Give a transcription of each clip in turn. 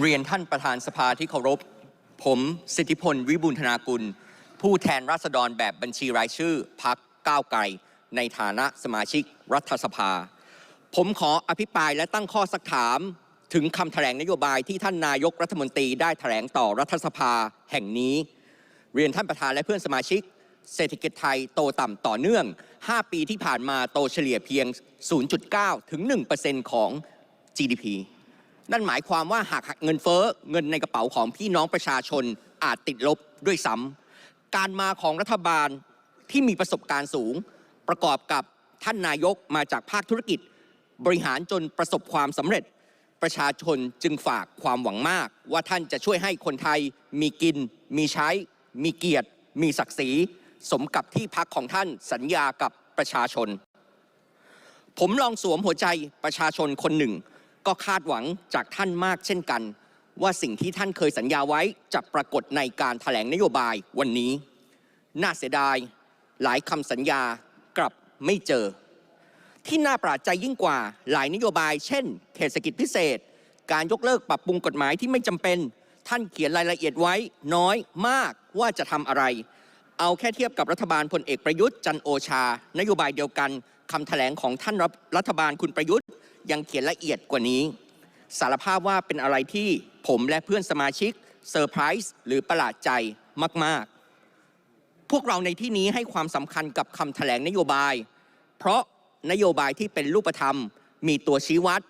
เรียนท่านประธานสภาที่เคารพ ผมสิทธิพล วิบูลธนากุล ผู้แทนราษฎรแบบบัญชีรายชื่อพักก้าวไกล ในฐานะสมาชิกรัฐสภา ผมขออภิปรายและตั้งข้อสักถามถึงคำแถลงนโยบายที่ท่านนายกรัฐมนตรีได้แถลงต่อรัฐสภาแห่งนี้ เรียนท่านประธานและเพื่อนสมาชิก เศรษฐกิจไทยโตต่ำต่อเนื่อง 5 ปีที่ผ่านมาโตเฉลี่ยเพียง 0.9 ถึง 1%ของ GDP นั่นหมายความว่าหากหักเงินเฟ้อเงินในกระเป๋าของพี่น้องประชาชนอาจติดลบด้วยซ้ำการมาของรัฐบาลที่มีประสบการณ์สูง ประกอบกับท่านนายกมาจากภาคธุรกิจ บริหารจนประสบความสำเร็จ ประชาชนจึงฝากความหวังมาก ว่าท่านจะช่วยให้คนไทย มีกิน มีใช้ มีเกียรติ มีศักดิ์ศรีสมกับที่พักของท่านสัญญากับประชาชน ผมลองสวมหัวใจประชาชนคนหนึ่ง ก็คาดหวังจากท่านมากเช่นกัน ว่าสิ่งที่ท่านเคยสัญญาไว้จะปรากฏในการถแถลงนโยบายวันนี้ น่าเสียดายหลายคำสัญญากลับไม่เจอ ที่น่าประหลาดใจยิ่งกว่าหลายนโยบาย เช่นเขตเศรษฐกิจพิเศษ การยกเลิกปรับปรุงกฎหมายที่ไม่จำเป็น ท่านเขียนรายละเอียดไว้น้อยมากว่าจะทำอะไร เอาแค่เทียบกับรัฐบาลพลเอกประยุทธ์จันโอชา นโยบายเดียวกันคำแถลงของท่านรัฐบาลคุณประยุทธ์ ยังเขียนละเอียดกว่านี้ สารภาพว่าเป็นอะไรที่ผมและเพื่อนสมาชิกเซอร์ไพรส์หรือประหลาดใจมาก ๆ พวกเราในที่นี้ให้ความสำคัญกับคำแถลงนโยบาย เพราะนโยบายที่เป็นรูปธรรม มีตัวชี้วัด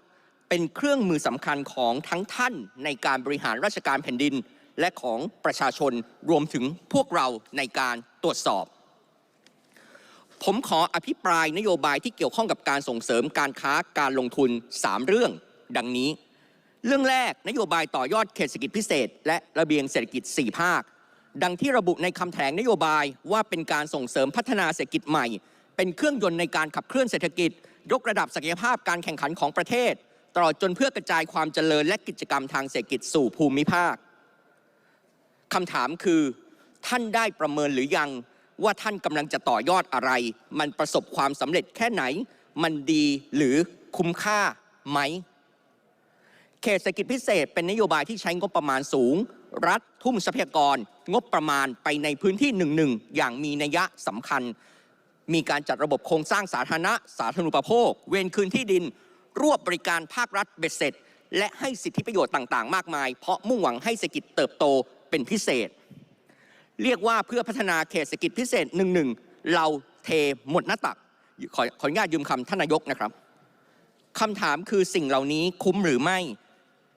เป็นเครื่องมือสำคัญของทั้งท่านในการบริหารราชการแผ่นดิน และของประชาชนรวมถึงพวกเราในการตรวจสอบ ผมขออภิปรายนโยบายที่เกี่ยวข้องกับการส่งเสริมการค้าการลงทุน 3 เรื่อง ดังนี้ เรื่องแรกนโยบายต่อยอดเขตเศรษฐกิจพิเศษ และระเบียงเศรษฐกิจ 4 ภาค ดังที่ระบุในคำแถลงนโยบายว่าเป็นการส่งเสริมพัฒนาเศรษฐกิจใหม่ เป็นเครื่องยนต์ในการขับเคลื่อนเศรษฐกิจ ยกระดับศักยภาพการแข่งขันของประเทศตลอดจนเพื่อกระจายความเจริญและกิจกรรมทางเศรษฐกิจสู่ภูมิภาคคำถามคือ ท่านได้ประเมินหรือยัง ว่าท่านกำลังจะต่อยอดอะไร มันประสบความสำเร็จแค่ไหน มันดีหรือคุ้มค่าไหม เขตเศรษฐกิจพิเศษเป็นนโยบายที่ใช้งบประมาณสูง รัฐทุ่มทรัพยากร งบประมาณไปในพื้นที่หนึ่งหนึ่งอย่างมีนัยสำคัญ มีการจัดระบบโครงสร้างสาธารณะ สาธารณูปโภค เวรคืนที่ดิน รวบบริการภาครัฐเบ็ดเสร็จ และให้สิทธิประโยชน์ต่างๆ มากมาย เพราะมุ่งหวังให้เศรษฐกิจเติบโตเป็นพิเศษ เรียกว่าเพื่อพัฒนาเขตเศรษฐกิจพิเศษหนึ่งหนึ่งเราเทหมดหน้าตัก ขอขออนุญาตยืมคำท่านนายกนะครับคำถามคือสิ่งเหล่านี้คุ้มหรือไม่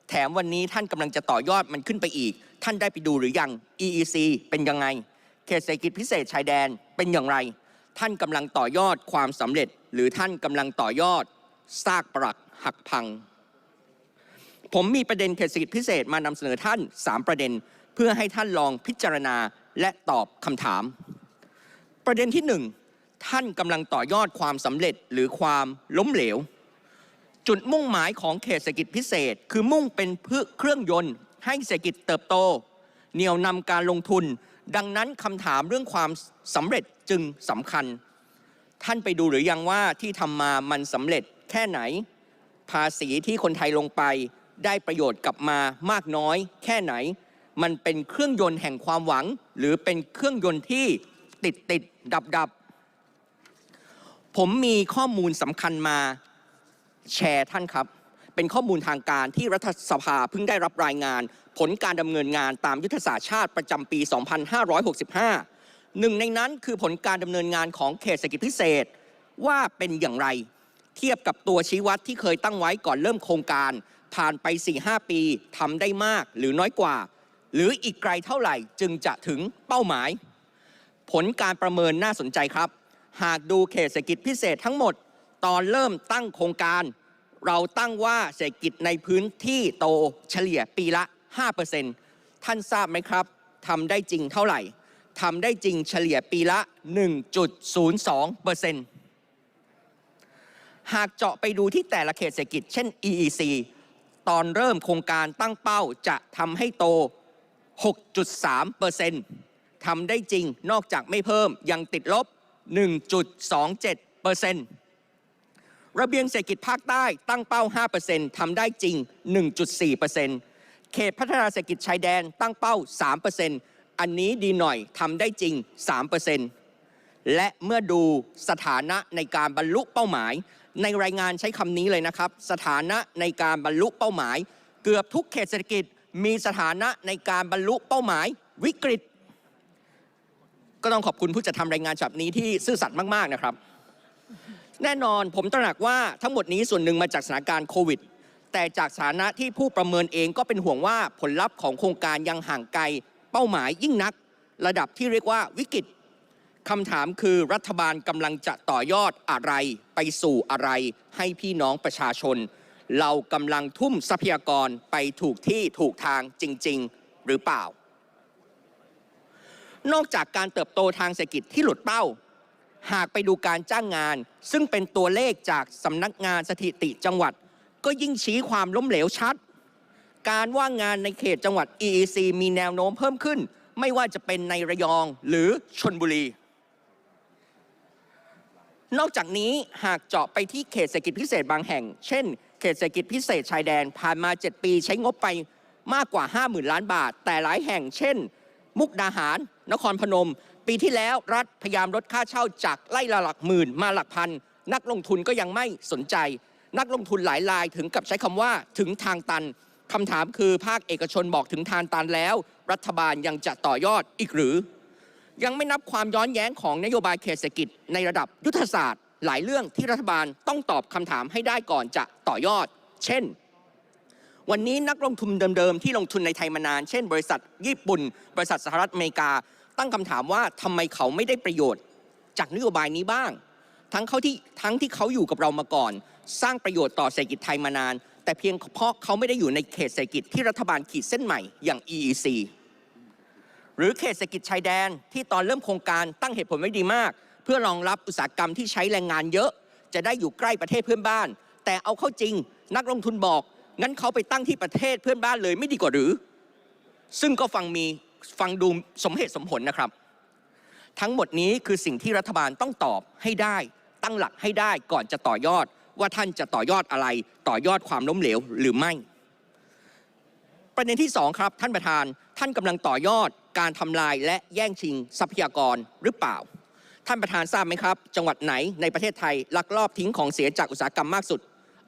แถมวันนี้ท่านกำลังจะต่อยอดมันขึ้นไปอีก ท่านได้ไปดูหรือยัง EEC เป็นยังไง เขตเศรษฐกิจพิเศษชายแดนเป็นอย่างไร ท่านกำลังต่อยอดความสำเร็จ หรือท่านกำลังต่อยอดซากปรักหักพัง ผมมีประเด็นเขตเศรษฐกิจพิเศษมานำเสนอท่าน 3 ประเด็น เพื่อให้ท่านลองพิจารณา และตอบคำถาม ประเด็นที่ 1 ท่านกำลังต่อยอดความสำเร็จหรือความล้มเหลว จุดมุ่งหมายของเขตเศรษฐกิจพิเศษ คือมุ่งเป็นเพื่อเครื่องยนต์ ให้เศรษฐกิจเติบโตเหนี่ยวนำการลงทุน ดังนั้นคำถามเรื่องความสำเร็จจึงสำคัญ ท่านไปดูหรือยังว่าที่ทำมามันสำเร็จแค่ไหน ภาษีที่คนไทยลงไปได้ประโยชน์กลับมามากน้อย แค่ไหน มันเป็นเครื่องยนต์แห่งความหวัง หรือเป็นเครื่องยนต์ที่ติดติดดับดับผมมีข้อมูลสำคัญมาแชร์ท่านครับ เป็นข้อมูลทางการที่รัฐสภาเพิ่งได้รับรายงาน ผลการดำเนินงานตามยุทธศาสตร์ชาติประจำปี 2565 หนึ่งในนั้นคือผลการดำเนินงานของเขตเศรษฐกิจพิเศษว่าเป็นอย่างไร เทียบกับตัวชี้วัดที่เคยตั้งไว้ก่อนเริ่มโครงการ ผ่านไป 4-5 ปีทำได้มากหรือน้อยกว่า หรืออีกไกลเท่าไหร่จึงจะถึงเป้าหมาย ผลการประเมินน่าสนใจครับ หากดูเขตเศรษฐกิจพิเศษทั้งหมด ตอนเริ่มตั้งโครงการ เราตั้งว่าเศรษฐกิจในพื้นที่โตเฉลี่ยปีละ 5%ท่านทราบไหมครับทำได้จริงเท่าไหร่ทำได้จริงเฉลี่ยปีละ 1.02%หากเจาะไปดูที่แต่ละเขตเศรษฐกิจเช่น EEC ตอนเริ่มโครงการตั้งเป้าจะทำให้โต 6.3%ทำได้จริงนอกจากไม่เพิ่มยังติดลบ 1.27%ระเบียงเศรษฐกิจภาคใต้ตั้งเป้า 5%ทำได้จริง 1.4%เขตพัฒนาเศรษฐกิจชายแดนตั้งเป้า 3%อันนี้ดีหน่อยทำได้จริง 3%และเมื่อดูสถานะในการบรรลุเป้าหมาย ในรายงานใช้คำนี้เลยนะครับ สถานะในการบรรลุเป้าหมาย เกือบทุกเขตเศรษฐกิจ มีสถานะในการบรรลุเป้าหมายวิกฤต ก็ต้องขอบคุณผู้จัดทำรายงานฉบับนี้ที่ซื่อสัตย์มาก ๆ นะครับ แน่นอนผมตระหนักว่าทั้งหมดนี้ส่วนหนึ่งมาจากสถานการณ์โควิด แต่จากสถานะที่ผู้ประเมินเองก็เป็นห่วงว่าผลลัพธ์ของโครงการยังห่างไกลเป้าหมายยิ่งนัก ระดับที่เรียกว่าวิกฤตคำถามคือรัฐบาลกำลังจะต่อยอดอะไรไปสู่อะไรให้พี่น้องประชาชน เรากำลังทุ่มทรัพยากรไปถูกที่ถูกทางจริง ๆ หรือเปล่า นอกจากการเติบโตทางเศรษฐกิจที่หลุดเป้า หากไปดูการจ้างงาน ซึ่งเป็นตัวเลขจากสำนักงานสถิติจังหวัด ก็ยิ่งชี้ความล้มเหลวชัด การว่างงานในเขตจังหวัด EEC มีแนวโน้มเพิ่มขึ้น ไม่ว่าจะเป็นในระยองหรือชนบุรีนอกจากนี้หากเจาะไปที่เขตเศรษฐกิจพิเศษบางแห่ง เช่น เขตเศรษฐกิจพิเศษชายแดนผ่านมา 7 ปีใช้งบไปมากกว่า 50,000 ล้านบาท แต่หลายแห่งเช่น มุกดาหาร นครพนม ปีที่แล้วรัฐพยายามลดค่าเช่าจากไล่ละหลักหมื่นมาหลักพัน นักลงทุนก็ยังไม่สนใจ นักลงทุนหลายรายถึงกับใช้คำว่าถึงทางตันคำถามคือภาคเอกชนบอกถึงทางตันแล้ว รัฐบาลยังจะต่อยอดอีกหรือ ยังไม่นับความย้อนแย้งของนโยบายเขตเศรษฐกิจในระดับยุทธศาสตร์ หลายเรื่องที่รัฐบาลต้องตอบคำถามให้ได้ก่อนจะต่อยอด เช่น วันนี้นักลงทุนเดิมๆ ที่ลงทุนในไทยมานาน เช่น บริษัทญี่ปุ่น บริษัทสหรัฐอเมริกา ตั้งคำถามว่าทำไมเขาไม่ได้ประโยชน์ จากนโยบายนี้บ้าง ทั้งเขาที่ทั้งที่เขาอยู่กับเรามาก่อน สร้างประโยชน์ต่อเศรษฐกิจไทยมานาน แต่เพียงเพราะเขาไม่ได้อยู่ในเขตเศรษฐกิจที่รัฐบาลขีดเส้นใหม่อย่าง EEC หรือเขตเศรษฐกิจชายแดนที่ตอนเริ่มโครงการตั้งเหตุผลไว้ดีมาก พื่อรองรับอุตสาหกรรมที่ใช้แรงงานเยอะ จะได้อยู่ใกล้ประเทศเพื่อนบ้าน แต่เอาเข้าจริง นักลงทุนบอก งั้นเขาไปตั้งที่ประเทศเพื่อนบ้านเลยไม่ดีกว่าหรือ ซึ่งก็ฟังมีฟังดูสมเหตุสมผลนะครับ ทั้งหมดนี้คือสิ่งที่รัฐบาลต้องตอบให้ได้ ตั้งหลักให้ได้ก่อนจะต่อยอด ว่าท่านจะต่อยอดอะไร ต่อยอดความล้มเหลวหรือไม่ ประเด็นที่2ครับท่านประธานท่านกำลังต่อยอดการทำลายและแย่งชิงทรัพยากรหรือเปล่า ท่านประธานทราบไหมครับ จังหวัดไหนในประเทศไทยลักลอบทิ้งของเสียจากอุตสาหกรรมมากสุด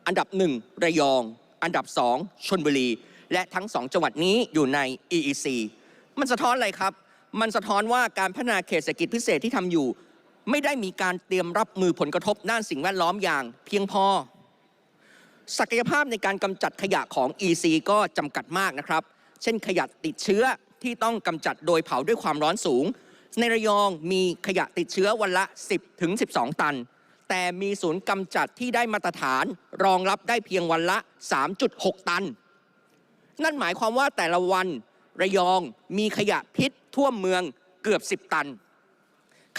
อันดับหนึ่งระยอง อันดับสองชนบุรี และทั้งสองจังหวัดนี้อยู่ใน EEC มันสะท้อนอะไรครับ มันสะท้อนว่าการพัฒนาเขตเศรษฐกิจพิเศษที่ทำอยู่ ไม่ได้มีการเตรียมรับมือผลกระทบด้านสิ่งแวดล้อมอย่างเพียงพอ ศักยภาพในการกำจัดขยะของ EC ก็จำกัดมากนะครับ เช่นขยะติดเชื้อที่ต้องกำจัดโดยเผาด้วยความร้อนสูง ในระยองมีขยะติดเชื้อวันละ 10ถึง12 ตัน แต่มีศูนย์กำจัดที่ได้มาตรฐานรองรับได้เพียงวันละ 3.6 ตัน นั่นหมายความว่าแต่ละวันระยองมีขยะพิษท่วมเมืองเกือบ 10 ตัน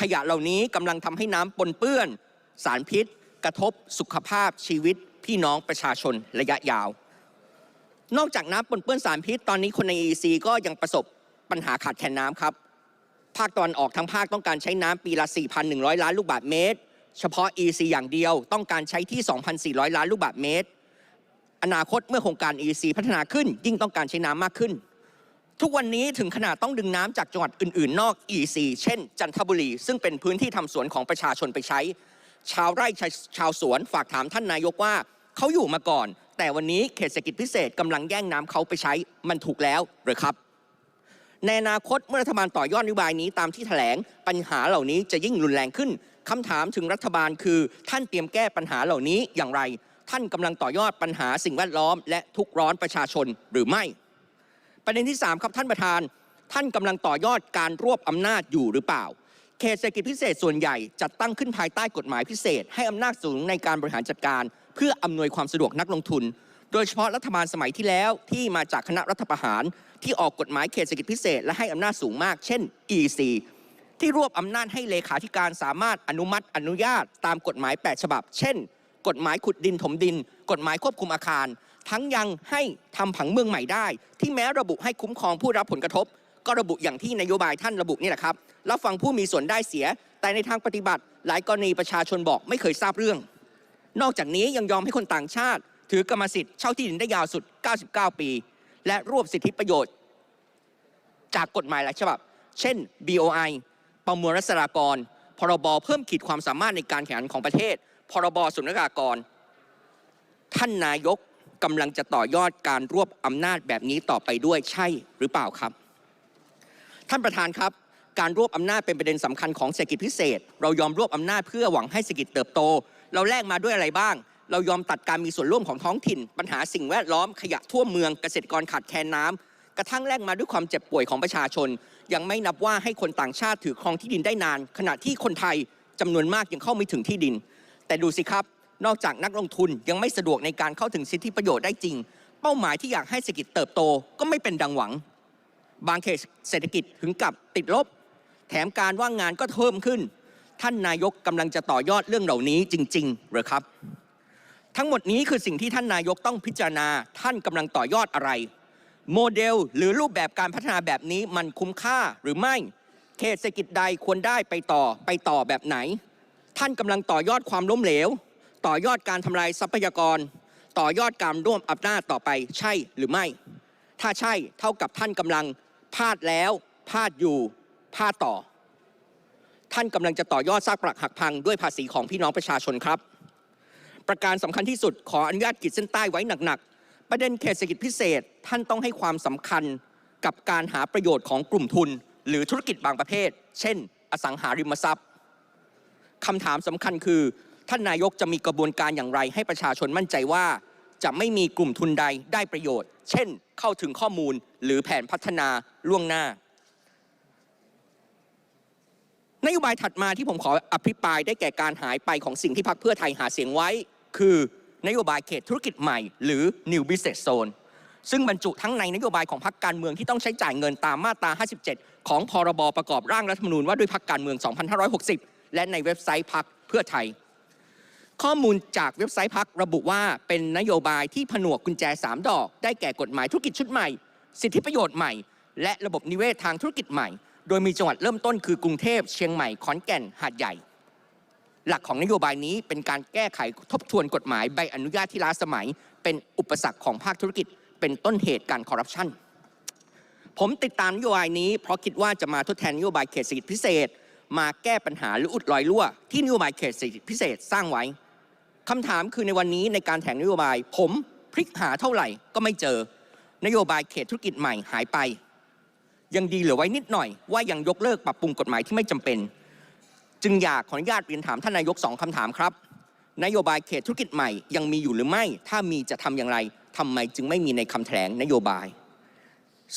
ขยะเหล่านี้กำลังทำให้น้ำปนเปื้อน สารพิษ กระทบสุขภาพชีวิตพี่น้องประชาชนระยะยาว นอกจากน้ำปนเปื้อนสารพิษตอนนี้คนใน EC ก็ยังประสบปัญหาขาดแคลนน้ำครับ ภาคตะวันออกทั้งภาคต้องการใช้น้ำปีละ 4,100 ล้านลูกบาศก์เมตร เฉพาะ EC อย่างเดียวต้องการใช้ที่ 2,400 ล้านลูกบาศก์เมตร อนาคตเมื่อโครงการ EC พัฒนาขึ้น ยิ่งต้องการใช้น้ำมากขึ้น ทุกวันนี้ถึงขนาดต้องดึงน้ำจากจังหวัดอื่น ๆ นอก EC เช่น จันทบุรี ซึ่งเป็นพื้นที่ทำสวนของประชาชนไปใช้ ชาวไร่ชาชาวสวนฝากถามท่านนายกว่าเขาอยู่มาก่อน แต่วันนี้เขตเศรษฐกิจพิเศษกำลังแย่งน้ำเขาไปใช้มันถูกแล้วหรือครับ ในอนาคตเมื่อรัฐบาลต่อยอดนโยบายนี้ตามที่แถลงปัญหาเหล่านี้จะยิ่งรุนแรงขึ้นคำถามถึงรัฐบาลคือ ท่านเตรียมแก้ปัญหาเหล่านี้อย่างไร ท่านกำลังต่อยอดปัญหาสิ่งแวดล้อม และทุกร้อนประชาชนหรือไม่ ประเด็นที่ 3 ครับท่านประธาน ท่านกำลังต่อยอดการรวบอำนาจอยู่หรือเปล่าเขตเศรษฐกิจพิเศษส่วนใหญ่จัดตั้งขึ้นภายใต้กฎหมายพิเศษ ให้อำนาจสูงในการบริหารจัดการ เพื่ออำนวยความสะดวกนักลงทุน โดยเฉพาะรัฐบาลสมัยที่แล้วที่มาจากคณะรัฐประหาร ที่ออกกฎหมายเขตเศรษฐกิจพิเศษ และให้อำนาจสูงมาก เช่น EC ที่รวบอำนาจให้เลขาธิการสามารถอนุมัติอนุญาตตามกฎหมาย 8 ฉบับ เช่น กฎหมายขุดดินถมดิน กฎหมายควบคุมอาคาร ทั้งยังให้ทำผังเมืองใหม่ได้ ที่แม้ระบุให้คุ้มครองผู้รับผลกระทบ ก็ระบุอย่างที่นโยบายท่านระบุนี่แหละครับรับฟังผู้มีส่วนได้เสีย แต่ในทางปฏิบัติ หลายกรณีประชาชนบอกไม่เคยทราบเรื่อง นอกจากนี้ยังยอมให้คนต่างชาติ ถือกรรมสิทธิ์เช่าที่ดินได้ยาวสุด 99 ปี และรวบสิทธิประโยชน์ จากกฎหมายหลายฉบับ เช่น BOI ประมวลรัษฎากร พรบเพิ่มขีดความสามารถในการแข่งขันของประเทศ พรบสุนทรากร ท่านนายกกำลังจะต่อยอดการรวบอำนาจแบบนี้ต่อไปด้วยใช่หรือเปล่าครับ ท่านประธานครับ การรวบอำนาจเป็นประเด็นสำคัญของเศรษฐกิจพิเศษ เรายอมรวบอำนาจเพื่อหวังให้เศรษฐกิจเติบโต เราแลกมาด้วยอะไรบ้าง เรายอมตัดการมีส่วนร่วมของท้องถิ่น ปัญหาสิ่งแวดล้อมขยะทั่วเมืองเกษตรกรขาดแคลนน้ำกระทั่งแลกมาด้วยความเจ็บป่วยของประชาชน ยังไม่นับว่าให้คนต่างชาติถือครองที่ดินได้นาน ขณะที่คนไทยจำนวนมากยังเข้าไม่ถึงที่ดิน แต่ดูสิครับ นอกจากนักลงทุนยังไม่สะดวกในการเข้าถึงสิทธิประโยชน์ได้จริง เป้าหมายที่อยากให้เศรษฐกิจเติบโตก็ไม่เป็นดังหวัง บางเขตเศรษฐกิจถึงกับติดลบ แถมการว่างงานก็เพิ่มขึ้น ท่านนายกกำลังจะต่อยอดเรื่องเหล่านี้จริง ๆ หรือครับ ทั้งหมดนี้คือสิ่งที่ท่านนายกต้องพิจารณาท่านกำลังต่อยอดอะไร โมเดลหรือรูปแบบการพัฒนาแบบนี้มันคุ้มค่าหรือไม่เขตเศรษฐกิจใดควรได้ไปต่อไปต่อแบบไหน ท่านกำลังต่อยอดความล้มเหลว ต่อยอดการทำลายทรัพยากร ต่อยอดการร่วมอำนาจต่อไปใช่หรือไม่ ถ้าใช่เท่ากับท่านกำลังพลาดแล้วพลาดอยู่พลาดต่อ ท่านกำลังจะต่อยอดซากปรักหักพังด้วยภาษีของพี่น้องประชาชนครับ ประการสำคัญที่สุดขออนุญาตขีดเส้นใต้ไว้หนักๆ ประเด็นเขตเศรษฐกิจพิเศษท่านต้องให้ความสำคัญกับการหาประโยชน์ของกลุ่มทุน หรือธุรกิจบางประเภท เช่น อสังหาริมทรัพย์คำถามสำคัญคือ ท่านนายกจะมีกระบวนการอย่างไร ให้ประชาชนมั่นใจว่า จะไม่มีกลุ่มทุนใดได้ประโยชน์ เช่น เข้าถึงข้อมูลหรือแผนพัฒนาล่วงหน้านโยบายถัดมาที่ผมขออภิปรายได้แก่การหายไปของสิ่งที่พรรคเพื่อไทยหาเสียงไว้ คือนโยบายเขตธุรกิจใหม่หรือ New Business Zone ซึ่งบรรจุทั้งในนโยบายของพรรคการเมืองที่ต้องใช้จ่ายเงินตามมาตรา 57 ของพรบประกอบร่างรัฐธรรมนูญว่าด้วยพรรคการเมือง 2560 และในเว็บไซต์พรรคเพื่อไทย ข้อมูลจากเว็บไซต์พักระบุว่าเป็นนโยบายที่ผนวกกุญแจ 3 ดอก ได้แก่กฎหมายธุรกิจชุดใหม่ สิทธิประโยชน์ใหม่ และระบบนิเวศทางธุรกิจใหม่ โดยมีจังหวัดเริ่มต้นคือกรุงเทพเชียงใหม่ขอนแก่นหาดใหญ่ หลักของนโยบายนี้เป็นการแก้ไขทบทวนกฎหมายใบอนุญาตที่ล้าสมัย เป็นอุปสรรคของภาคธุรกิจ เป็นต้นเหตุการคอร์รัปชันผมติดตามนโยบายนี้ เพราะคิดว่าจะมาทดแทนนโยบายเขตเศรษฐกิจพิเศษ มาแก้ปัญหาหรืออุดรอยรั่ว ที่นโยบายเขตเศรษฐกิจพิเศษสร้างไว้คำถามคือในวันนี้ในการแถลงนโยบาย ผมพลิกหาเท่าไหร่ก็ไม่เจอ นโยบายเขตธุรกิจใหม่หายไป ยังดีเหลือไว้นิดหน่อยว่ายังยกเลิกปรับปรุงกฎหมายที่ไม่จำเป็น จึงอยากขออนุญาตเรียนถามท่านนายกสองคำถามครับ นโยบายเขตธุรกิจใหม่ยังมีอยู่หรือไม่ ถ้ามีจะทำอย่างไรทำไมจึงไม่มีในคำแถลงนโยบาย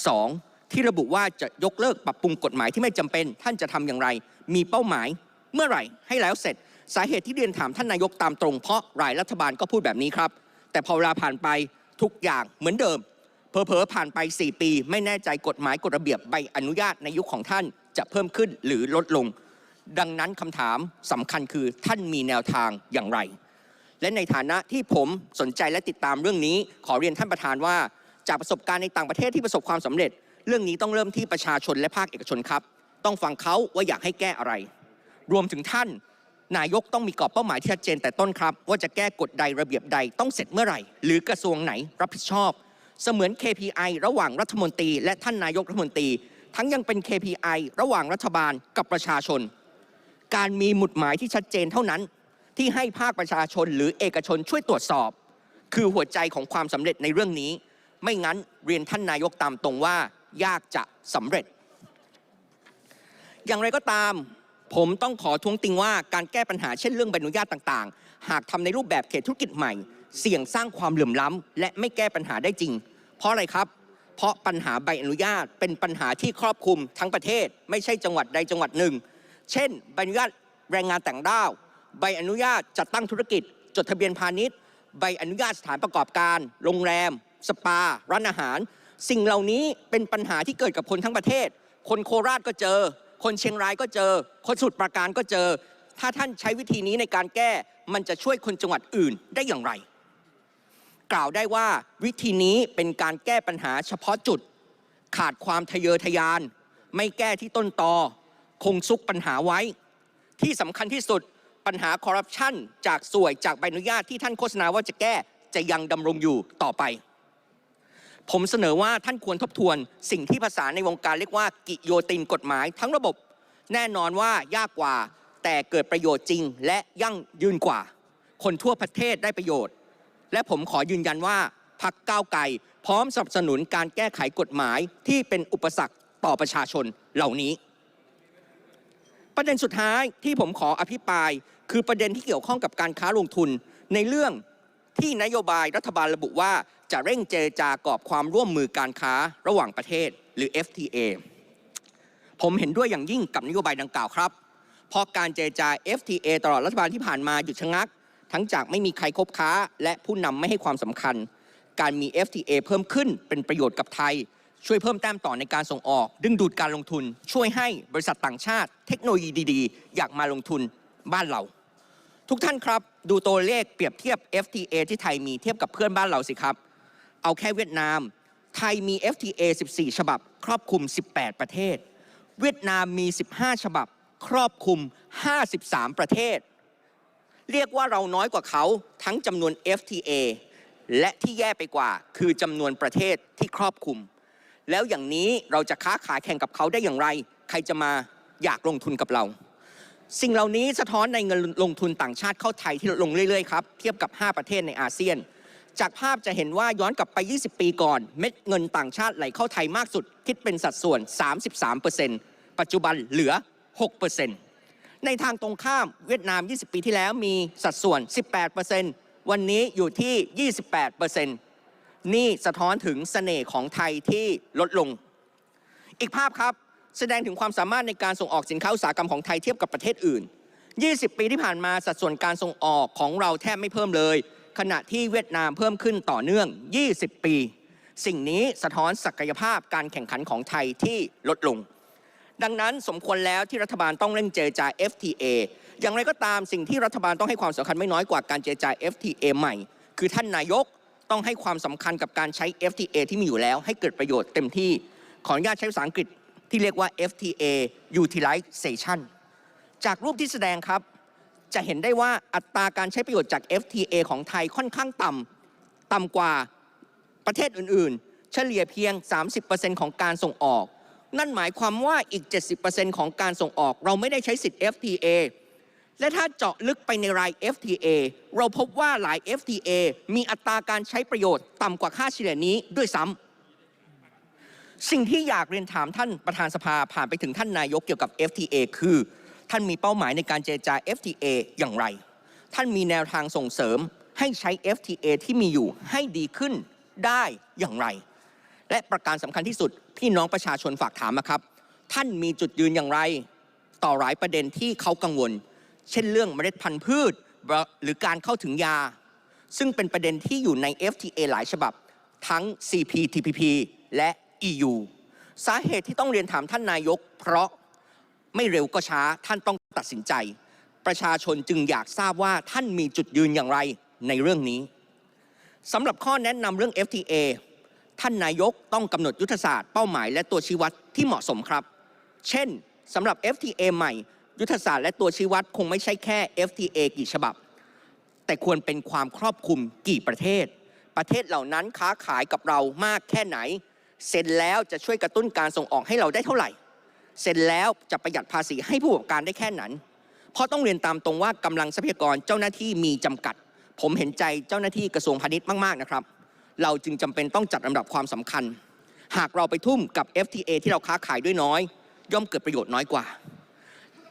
2. ที่ระบุว่าจะยกเลิกปรับปรุงกฎหมายที่ไม่จำเป็น ท่านจะทำอย่างไร มีเป้าหมาย เมื่อไหร่ให้แล้วเสร็จ สาเหตุที่เรียนถามท่านนายกตามตรงเพราะรายรัฐบาลก็พูดแบบนี้ครับ แต่พอเวลาผ่านไปทุกอย่างเหมือนเดิมเพอเพอผ่านไป 4 ปี ไม่แน่ใจกฎหมายกฎระเบียบใบอนุญาตในยุคของท่านจะเพิ่มขึ้นหรือลดลง ดังนั้นคำถามสำคัญคือท่านมีแนวทางอย่างไร และในฐานะที่ผมสนใจและติดตามเรื่องนี้ ขอเรียนท่านประธานว่า จากประสบการณ์ในต่างประเทศที่ประสบความสำเร็จ เรื่องนี้ต้องเริ่มที่ประชาชนและภาคเอกชนครับ ต้องฟังเขาว่าอยากให้แก้อะไร รวมถึงท่าน นายกต้องมีกรอบเป้าหมายที่ชัดเจนแต่ต้นครับ ว่าจะแก้กฎใดระเบียบใดต้องเสร็จเมื่อไหร่ หรือกระทรวงไหนรับผิดชอบ เสมือน KPI ระหว่างรัฐมนตรี และท่านนายกรัฐมนตรี ทั้งยังเป็น KPI ระหว่างรัฐบาลกับประชาชน การมีหมุดหมายที่ชัดเจนเท่านั้น ที่ให้ภาคประชาชนหรือเอกชนช่วยตรวจสอบ คือหัวใจของความสำเร็จในเรื่องนี้ ไม่งั้นเรียนท่านนายกตามตรงว่ายากจะสำเร็จ อย่างไรก็ตามผมต้องขอท้วงติงว่าการแก้ปัญหาเช่นเรื่องใบอนุญาตต่างๆ หากทำในรูปแบบเขตธุรกิจใหม่ เสี่ยงสร้างความเหลื่อมล้ำและไม่แก้ปัญหาได้จริง เพราะอะไรครับ เพราะปัญหาใบอนุญาตเป็นปัญหาที่ครอบคลุมทั้งประเทศ ไม่ใช่จังหวัดใดจังหวัดหนึ่ง เช่น ใบอนุญาตแรงงานแต่างด้าว ใบอนุญาตจัดตั้งธุรกิจ จดทะเบียนพาณิชย์ ใบอนุญาตสถานประกอบการ โรงแรม สปา ร้านอาหาร สิ่งเหล่านี้เป็นปัญหาที่เกิดกับคนทั้งประเทศ คนโคราชก็เจอ คนเชียงรายก็เจอ คนสมุทรปราการก็เจอ ถ้าท่านใช้วิธีนี้ในการแก้ มันจะช่วยคนจังหวัดอื่นได้อย่างไร กล่าวได้ว่าวิธีนี้เป็นการแก้ปัญหาเฉพาะจุด ขาดความทะเยอทะยาน ไม่แก้ที่ต้นตอ คงซุกปัญหาไว้ ที่สำคัญที่สุดปัญหาคอร์รัปชันจากสวยจากใบอนุญาตที่ท่านโฆษณาว่าจะแก้จะยังดำรงอยู่ต่อไป ผมเสนอว่าท่านควรทบทวนสิ่งที่ภาษาในวงการเรียกว่ากิโยตินกฎหมายทั้งระบบ แน่นอนว่ายากกว่า แต่เกิดประโยชน์จริง และยั่งยืนกว่า คนทั่วประเทศได้ประโยชน์ และผมขอยืนยันว่าพักก้าวไกลพร้อมสนับสนุนการแก้ไขกฎหมายที่เป็นอุปสรรคต่อประชาชนเหล่านี้ ประเด็นสุดท้ายที่ผมขออภิปราย คือประเด็นที่เกี่ยวข้องกับการค้าลงทุน ในเรื่องที่นโยบายรัฐบาลระบุว่าจะเร่งเจรจากอบความร่วมมือการค้าระหว่างประเทศหรือ FTA ผมเห็นด้วยอย่างยิ่งกับนโยบายดังกล่าวครับ เพราะการเจรจา FTA ตลอดรัฐบาลที่ผ่านมาหยุดชะงัก ทั้งจากไม่มีใครคบค้า และผู้นำไม่ให้ความสำคัญ การมี FTA เพิ่มขึ้นเป็นประโยชน์กับไทย ช่วยเพิ่มแต้มต่อในการส่งออก ดึงดูดการลงทุน ช่วยให้บริษัทต่างชาติ เทคโนโลยีดีๆ อยากมาลงทุนบ้านเรา ทุกท่านครับ ดูตัวเลขเปรียบเทียบ FTA ที่ไทยมีเทียบกับเพื่อนบ้านเราสิครับ เอาแค่เวียดนาม ไทยมี FTA 14 ฉบับ ครอบคลุม 18 ประเทศ เวียดนามมี 15 ฉบับ ครอบคลุม 53 ประเทศ เรียกว่าเราน้อยกว่าเขาทั้งจำนวน FTA และที่แย่ไปกว่าคือจำนวนประเทศที่ครอบคลุม แล้วอย่างนี้เราจะค้าขายแข่งกับเขาได้อย่างไร ใครจะมาอยากลงทุนกับเรา สิ่งเหล่านี้สะท้อนในเงินลงทุนต่างชาติเข้าไทยที่ลดลงเรื่อยๆครับเทียบกับ 5 ประเทศในอาเซียน จากภาพจะเห็นว่าย้อนกลับไป 20 ปีก่อน เม็ดเงินต่างชาติไหลเข้าไทยมากสุด คิดเป็นสัดส่วน 33%ปัจจุบันเหลือ 6%ในทางตรงข้ามเวียดนาม 20 ปีที่แล้วมีสัดส่วน 18%วันนี้อยู่ที่ 28% นี่สะท้อนถึงเสน่ห์ของไทยที่ลดลง อีกภาพครับแสดงถึงความสามารถในการส่งออกสินค้าอุตสาหกรรมของไทยเทียบกับประเทศอื่น 20 ปีที่ผ่านมาสัดส่วนการส่งออกของเราแทบไม่เพิ่มเลย ขณะที่เวียดนามเพิ่มขึ้นต่อเนื่อง 20 ปี สิ่งนี้สะท้อนศักยภาพการแข่งขันของไทยที่ลดลง ดังนั้นสมควรแล้วที่รัฐบาลต้องเร่งเจรจา FTA อย่างไรก็ตามสิ่งที่รัฐบาลต้องให้ความสำคัญไม่น้อยกว่าการเจรจา FTA ใหม่ คือท่านนายก ต้องให้ความสำคัญกับการใช้ FTA ที่มีอยู่แล้ว ให้เกิดประโยชน์เต็มที่ ขออนุญาตใช้ภาษาอังกฤษที่เรียกว่า FTA utilization จากรูปที่แสดงครับ จะเห็นได้ว่าอัตราการใช้ประโยชน์จาก FTA ของไทยค่อนข้างต่ำต่ำกว่าประเทศอื่นๆ เฉลี่ยเพียง 30%ของการส่งออก นั่นหมายความว่าอีก 70%ของการส่งออก เราไม่ได้ใช้สิทธิ์ FTA และถ้าเจาะลึกไปในราย FTA เราพบว่าหลาย FTA มีอัตราการใช้ประโยชน์ต่ำกว่าค่าเฉลี่ยนี้ด้วยซ้ำสิ่งที่อยากเรียนถามท่านประธานสภาผ่านไปถึงท่านนายกเกี่ยวกับ FTA คือ ท่านมีเป้าหมายในการเจรจา FTA อย่างไร ท่านมีแนวทางส่งเสริมให้ใช้ FTA ที่มีอยู่ให้ดีขึ้นได้อย่างไร และประการสำคัญที่สุดพี่น้องประชาชนฝากถามนะครับ ท่านมีจุดยืนอย่างไร ต่อหลายประเด็นที่เขากังวล เช่นเรื่องเมล็ดพันธุ์พืช หรือการเข้าถึงยา ซึ่งเป็นประเด็นที่อยู่ใน FTA หลายฉบับ ทั้ง CPTPP และ EU สาเหตุที่ต้องเรียนถามท่านนายก เพราะไม่เร็วก็ช้าท่านต้องตัดสินใจ ประชาชนจึงอยากทราบว่าท่านมีจุดยืนอย่างไรในเรื่องนี้สำหรับข้อแนะนำเรื่อง FTA ท่านนายกต้องกำหนดยุทธศาสตร์เป้าหมายและตัวชี้วัดที่เหมาะสมครับ เช่นสำหรับ FTA ใหม่ ยุทธศาสตร์และตัวชี้วัดคงไม่ใช่แค่ FTA กี่ฉบับ แต่ควรเป็นความครอบคลุมกี่ประเทศ ประเทศเหล่านั้นค้าขายกับเรามากแค่ไหน เซ็นแล้วจะช่วยกระตุ้นการส่งออกให้เราได้เท่าไหร่ เซ็นแล้วจะประหยัดภาษีให้ผู้ประกอบการได้แค่นั้น เพราะต้องเรียนตามตรงว่ากำลังทรัพยากรเจ้าหน้าที่มีจำกัด ผมเห็นใจเจ้าหน้าที่กระทรวงพาณิชย์มากๆนะครับ เราจึงจำเป็นต้องจัดลำดับความสำคัญ หากเราไปทุ่มกับ FTA ที่เราค้าขายด้วยน้อย ย่อมเกิดประโยชน์น้อยกว่า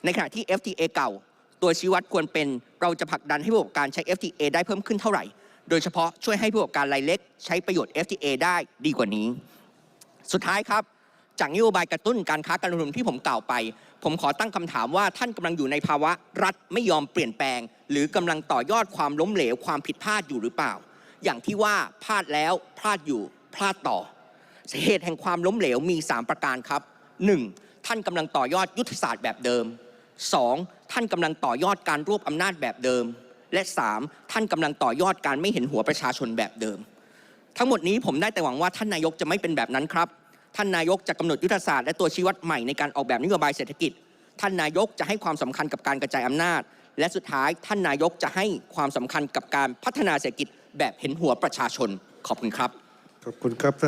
ในขณะที่ FTA เก่า ตัวชี้วัดควรเป็นเราจะผลักดันให้ผู้ประกอบการใช้ FTA ได้เพิ่มขึ้นเท่าไหร่ โดยเฉพาะช่วยให้ผู้ประกอบการรายเล็ก ใช้ประโยชน์ FTA ได้ดีกว่านี้ สุดท้ายครับจากนโยบายกระตุ้นการค้าการลงทุนที่ผมกล่าวไป ผมขอตั้งคำถามว่าท่านกำลังอยู่ในภาวะรัฐไม่ยอมเปลี่ยนแปลง หรือกำลังต่อยอดความล้มเหลวความผิดพลาดอยู่หรือเปล่า อย่างที่ว่าพลาดแล้วพลาดอยู่พลาดต่อสาเหตุแห่งความล้มเหลวมี 3 ประการครับ 1. ท่านกำลังต่อยอดยุทธศาสตร์แบบเดิม 2. ท่านกำลังต่อยอดการรวบอำนาจแบบเดิม และ 3. ท่านกำลังต่อยอดการไม่เห็นหัวประชาชนแบบเดิม ทั้งหมดนี้ผมได้แต่หวังว่าท่านนายกจะไม่เป็นแบบนั้นครับ ท่านนายกจะกำหนดยุทธศาสตร์และตัวชี้วัดใหม่ในการออกแบบนโยบายเศรษฐกิจ ท่านนายกจะให้ความสำคัญกับการกระจายอำนาจ และสุดท้ายท่านนายกจะให้ความสำคัญกับการพัฒนาเศรษฐกิจแบบเห็นหัวประชาชนขอบคุณครับขอบคุณครับท่าน